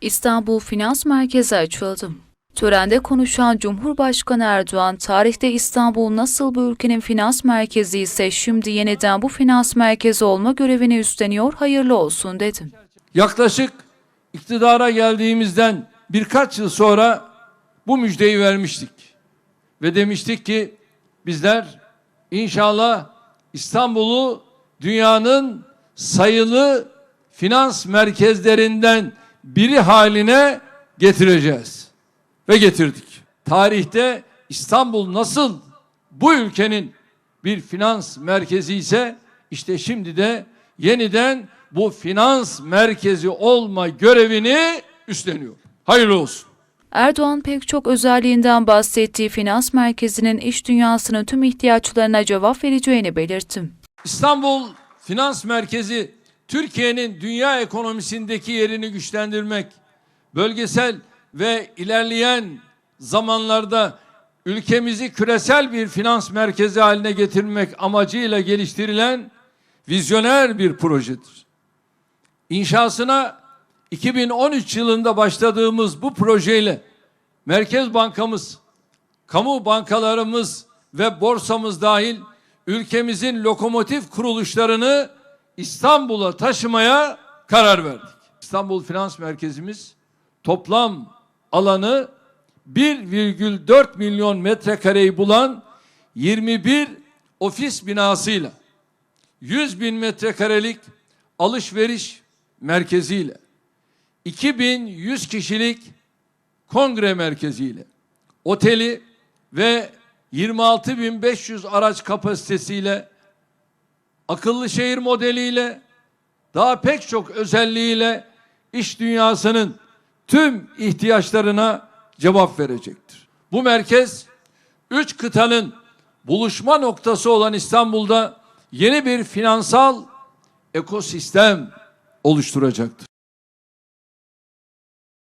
İstanbul Finans Merkezi açıldı. Törende konuşan Cumhurbaşkanı Erdoğan, tarihte İstanbul nasıl bu ülkenin finans merkezi ise şimdi yeniden bu finans merkezi olma görevini üstleniyor, hayırlı olsun dedi. Yaklaşık iktidara geldiğimizden birkaç yıl sonra bu müjdeyi vermiştik. Ve demiştik ki bizler inşallah İstanbul'u dünyanın sayılı finans merkezlerinden biri haline getireceğiz. Ve getirdik. Tarihte İstanbul nasıl bu ülkenin bir finans merkezi ise işte şimdi de yeniden bu finans merkezi olma görevini üstleniyor. Hayırlı olsun. Erdoğan pek çok özelliğinden bahsettiği finans merkezinin iş dünyasının tüm ihtiyaçlarına cevap vereceğini belirtti. İstanbul Finans Merkezi Türkiye'nin dünya ekonomisindeki yerini güçlendirmek, bölgesel ve ilerleyen zamanlarda ülkemizi küresel bir finans merkezi haline getirmek amacıyla geliştirilen vizyoner bir projedir. İnşasına 2013 yılında başladığımız bu projeyle Merkez Bankamız, kamu bankalarımız ve borsamız dahil ülkemizin lokomotif kuruluşlarını İstanbul'a taşımaya karar verdik. İstanbul Finans Merkezimiz toplam alanı 1,4 milyon metrekareyi bulan 21 ofis binasıyla 100 bin metrekarelik alışveriş merkeziyle 2100 kişilik kongre merkeziyle oteli ve 26.500 araç kapasitesiyle akıllı şehir modeliyle daha pek çok özelliğiyle iş dünyasının tüm ihtiyaçlarına cevap verecektir. Bu merkez üç kıtanın buluşma noktası olan İstanbul'da yeni bir finansal ekosistem oluşturacaktır.